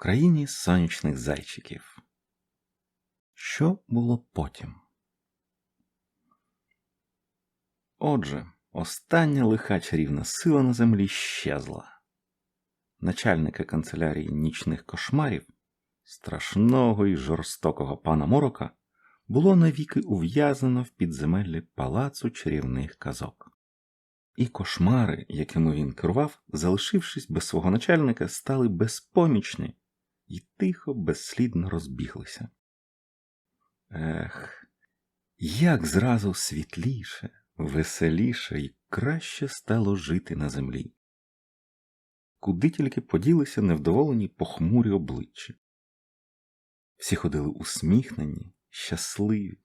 країні сонячних зайчиків. Що було потім? Отже, остання лиха чарівна сила на землі щезла. Начальника канцелярії нічних кошмарів, страшного і жорстокого пана Морока, було навіки ув'язнено в підземеллі палацу чарівних казок. І кошмари, якими він керував, залишившись без свого начальника, стали безпомічні і тихо, безслідно розбіглися. Ех, як зразу світліше, веселіше і краще стало жити на землі. Куди тільки поділися невдоволені похмурі обличчя. Всі ходили усміхнені, щасливі,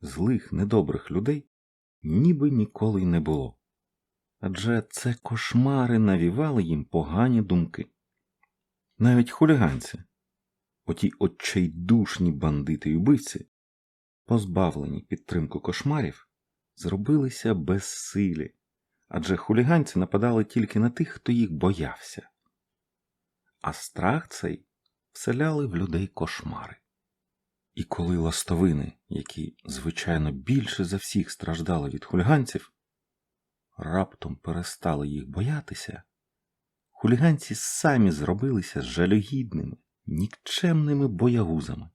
злих, недобрих людей ніби ніколи й не було. Адже це кошмари навівали їм погані думки. Навіть хуліганці, оті отчайдушні бандити й убивці, позбавлені підтримку кошмарів, зробилися безсилі, адже хуліганці нападали тільки на тих, хто їх боявся, а страх цей вселяли в людей кошмари. І коли ластовини, які, звичайно, більше за всіх страждали від хуліганців, раптом перестали їх боятися, хуліганці самі зробилися жалюгідними, нікчемними боягузами.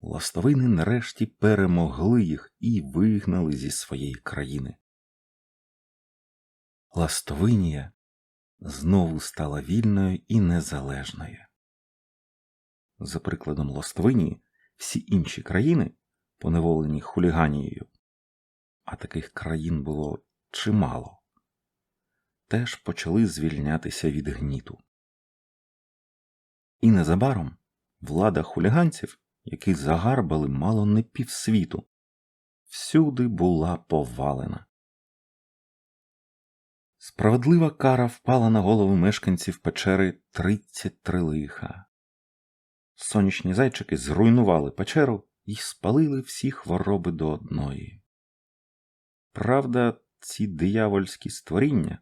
Ластовини нарешті перемогли їх і вигнали зі своєї країни. Ластовинія знову стала вільною і незалежною. За прикладом Ластовинії, всі інші країни, поневолені хуліганією, а таких країн було чимало, теж почали звільнятися від гніту. І незабаром влада хуліганців, які загарбали мало не півсвіту, всюди була повалена. Справедлива кара впала на голову мешканців печери 33 лиха. Сонячні зайчики зруйнували печеру і спалили всі хвороби до одної. Правда, ці диявольські створіння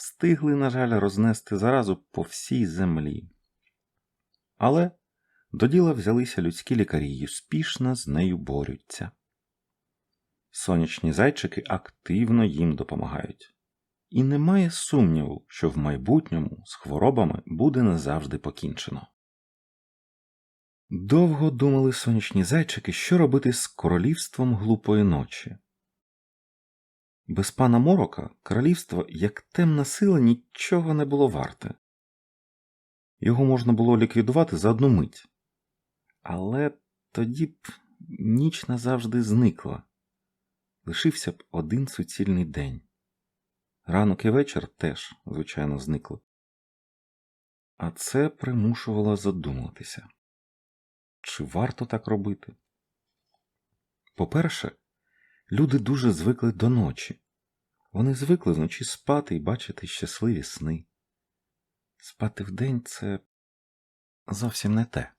встигли, на жаль, рознести заразу по всій землі. Але до діла взялися людські лікарі і успішно з нею борються. Сонячні зайчики активно їм допомагають. І немає сумніву, що в майбутньому з хворобами буде назавжди покінчено. Довго думали сонячні зайчики, що робити з королівством глупої ночі. Без пана Морока королівство, як темна сила, нічого не було варте. Його можна було ліквідувати за одну мить. Але тоді б ніч назавжди зникла. Лишився б один суцільний день. Ранок і вечір теж, звичайно, зникли. А це примушувало задуматися. Чи варто так робити? По-перше, люди дуже звикли до ночі. Вони звикли вночі спати і бачити щасливі сни. Спати вдень це зовсім не те.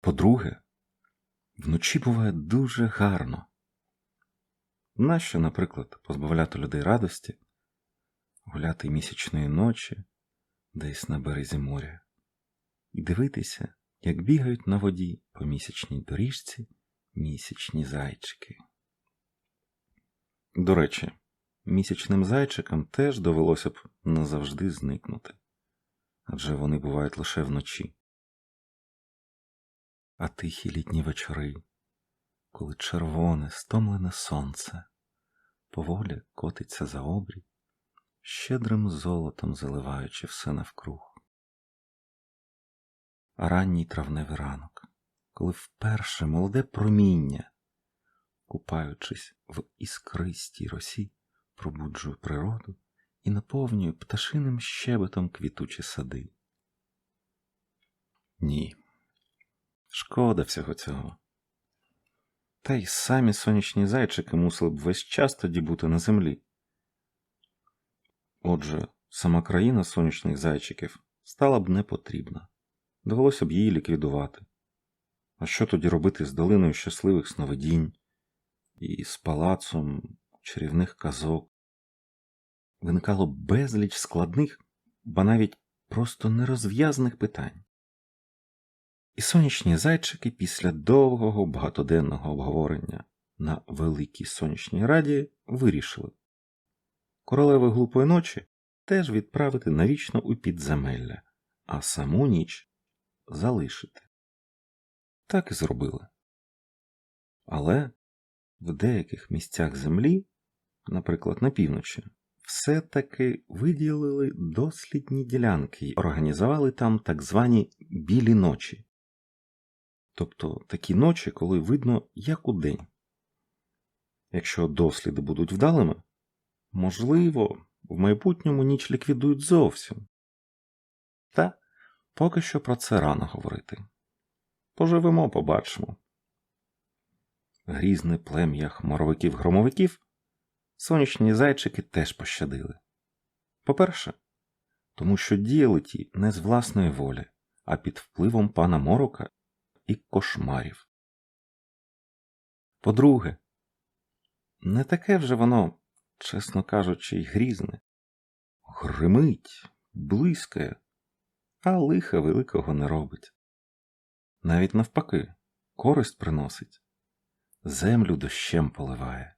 По-друге, вночі буває дуже гарно. Нащо, наприклад, позбавляти людей радості, гуляти місячної ночі десь на березі моря і дивитися, як бігають на воді по місячній доріжці місячні зайчики. До речі, місячним зайчикам теж довелося б назавжди зникнути адже вони бувають лише вночі. А тихі літні вечори, коли червоне, стомлене сонце поволі котиться за обрій, щедрим золотом заливаючи все навкруг ранній травневий ранок, коли вперше молоде проміння, купаючись в іскристій росі, пробуджує природу і наповнює пташиним щебетом квітучі сади. Ні, шкода всього цього. Та й самі сонячні зайчики мусили б весь час тоді бути на землі. Отже, сама країна сонячних зайчиків стала б не потрібна довелося б її ліквідувати. А що тоді робити з долиною щасливих сновидінь і з палацом чарівних казок? Виникало безліч складних, ба навіть просто нерозв'язаних питань. І сонячні зайчики після довгого багатоденного обговорення на Великій сонячній раді вирішили королеви глупої ночі теж відправити навічно у підземелля, а саму ніч залишити. Так і зробили. Але в деяких місцях землі, наприклад, на півночі, все-таки виділили дослідні ділянки і організували там так звані білі ночі. Тобто такі ночі, коли видно як у день. Якщо досліди будуть вдалими, можливо, в майбутньому ніч ліквідують зовсім. Та поки що про це рано говорити. Поживемо, побачимо. Грізне плем'я хмаровиків-громовиків сонячні зайчики теж пощадили. По-перше, тому що діяли ті не з власної волі, а під впливом пана Морока і кошмарів. По-друге, не таке вже воно, чесно кажучи, й грізне. Гримить, блискає, а лиха великого не робить. Навіть навпаки, користь приносить, землю дощем поливає,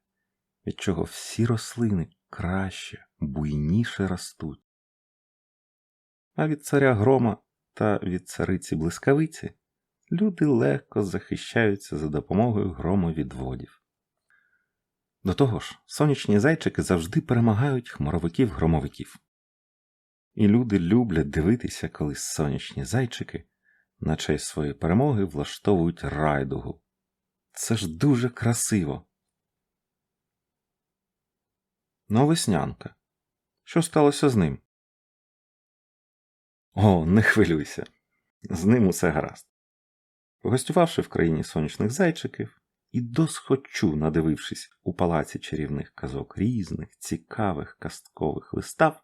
від чого всі рослини краще, буйніше ростуть. А від царя грома та від цариці блискавиці люди легко захищаються за допомогою громовідводів. До того ж, сонячні зайчики завжди перемагають хмаровиків-громовиків. І люди люблять дивитися, коли сонячні зайчики на честь своєї перемоги влаштовують райдугу. Це ж дуже красиво. Ну, веснянка. Що сталося з ним? О, не хвилюйся. З ним усе гаразд. Погостювавши в країні сонячних зайчиків і досхочу надивившись у палаці чарівних казок різних, цікавих касткових вистав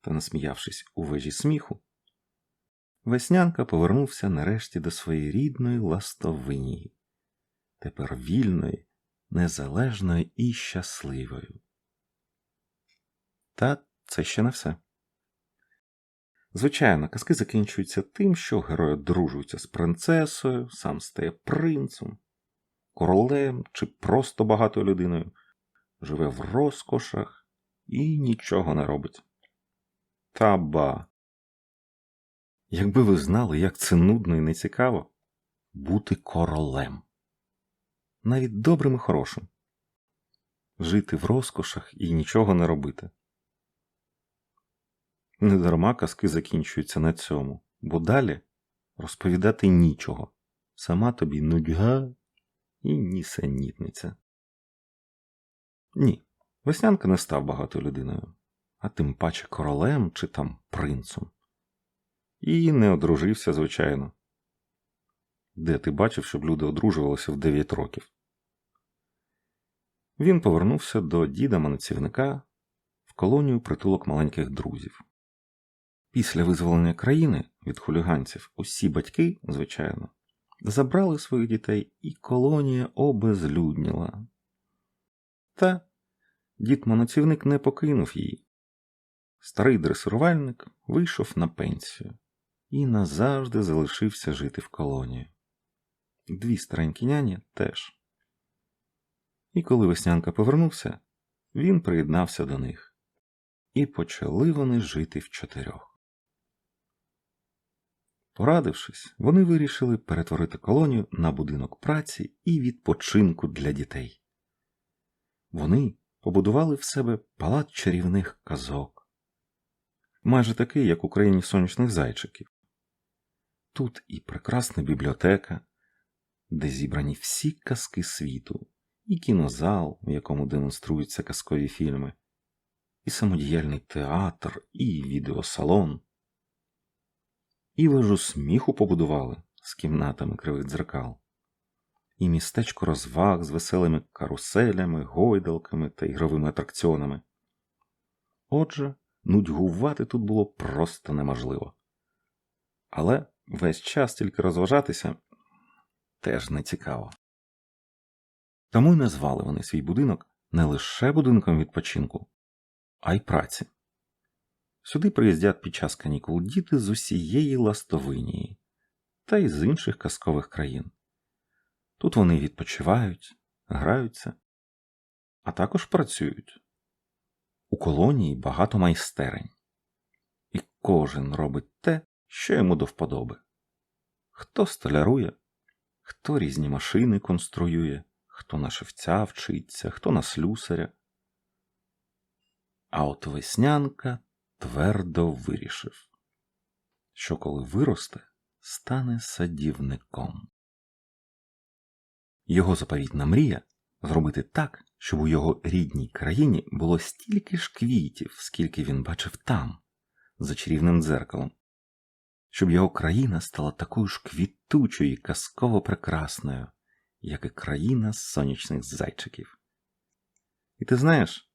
та насміявшись у вежі сміху, Веснянка повернувся нарешті до своєї рідної ластовині, тепер вільної, незалежної і щасливою. Та це ще не все. Звичайно, казки закінчуються тим, що герой одружується з принцесою, сам стає принцем, королем чи просто багатою людиною, живе в розкошах і нічого не робить. Та ба. Якби ви знали, як це нудно і нецікаво бути королем. Навіть добрим і хорошим. Жити в розкошах і нічого не робити. Недарма казки закінчуються на цьому, бо далі розповідати нічого. Сама тобі нудьга і нісенітниця. Ні, Веснянка не став багатою людиною, а тим паче королем чи там принцем. І не одружився, звичайно. Де ти бачив, щоб люди одружувалися в 9 років? Він повернувся до діда манецівника в колонію притулок маленьких друзів. Після визволення країни від хуліганців усі батьки, звичайно, забрали своїх дітей, і колонія обезлюдніла. Та дід манецівник не покинув її. Старий дресирувальник вийшов на пенсію і назавжди залишився жити в колонії. Дві старенькі няні теж. І коли веснянка повернувся, він приєднався до них, і почали вони жити в чотирьох. Порадившись, вони вирішили перетворити колонію на будинок праці і відпочинку для дітей. Вони побудували в себе палац чарівних казок, майже такий, як у країні сонячних зайчиків. Тут і прекрасна бібліотека, де зібрані всі казки світу, і кінозал, у якому демонструються казкові фільми, і самодіяльний театр, і відеосалон. І вежу сміху побудували з кімнатами кривих дзеркал, і містечко розваг з веселими каруселями, гойдалками та ігровими атракціонами. Отже, нудьгувати тут було просто неможливо. Але весь час тільки розважатися теж не цікаво. Тому й назвали вони свій будинок не лише будинком відпочинку, а й праці. Сюди приїздять під час канікул діти з усієї Ластовинії та й з інших казкових країн. Тут вони відпочивають, граються, а також працюють. У колонії багато майстерень, і кожен робить те, що йому до вподоби. Хто столярує, хто різні машини конструює, хто на шевця вчиться, хто на слюсаря. А от веснянка твердо вирішив, що коли виросте, стане садівником. Його заповітна мрія зробити так, щоб у його рідній країні було стільки ж квітів, скільки він бачив там, за чарівним дзеркалом, щоб його країна стала такою ж квітучою і казково прекрасною, як і країна сонячних зайчиків. І ти знаєш,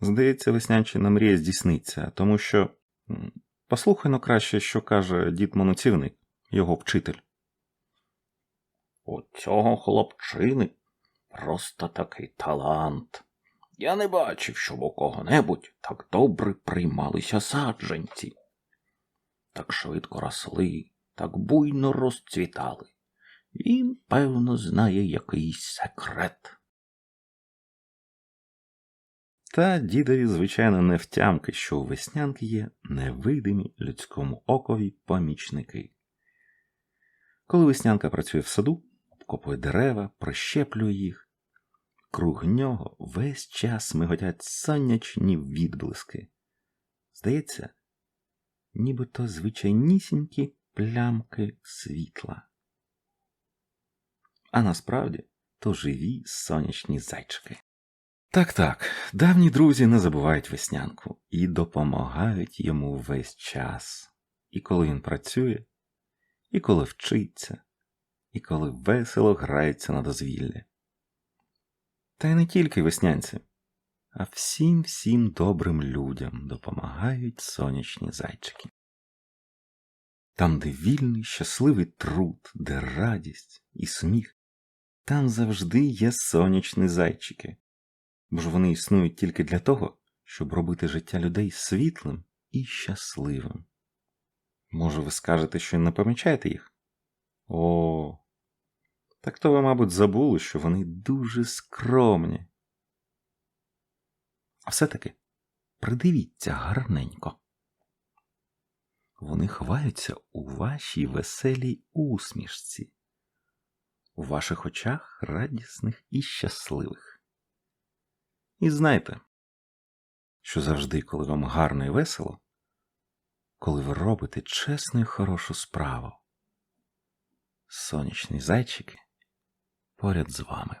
здається, веснянчина мрія здійсниться, тому що послухай ну краще, що каже дід Монуцівник, його вчитель. У цього хлопчини просто такий талант. Я не бачив, щоб у кого-небудь так добре приймалися саджанці. Так швидко росли, так буйно розцвітали. Він, певно, знає якийсь секрет. Та дідові, звичайно, не втямки, що у веснянки є невидимі людському окові помічники. Коли веснянка працює в саду, обкопує дерева, прищеплює їх, круг нього весь час миготять сонячні відблиски. Здається, нібито звичайнісінькі плямки світла. А насправді то живі сонячні зайчики. Так, так, давні друзі не забувають веснянку і допомагають йому весь час. І коли він працює, і коли вчиться, і коли весело грається на дозвіллі. Та й не тільки веснянці, а всім всім добрим людям допомагають сонячні зайчики. Там, де вільний, щасливий труд, де радість і сміх, там завжди є сонячні зайчики, бо ж вони існують тільки для того, щоб робити життя людей світлим і щасливим. Може, ви скажете, що не помічаєте їх? О, так то ви, мабуть, забули, що вони дуже скромні. А все-таки придивіться гарненько. Вони ховаються у вашій веселій усмішці, у ваших очах радісних і щасливих. І знайте, що завжди, коли вам гарно і весело, коли ви робите чесну і хорошу справу, сонячні зайчики поряд з вами.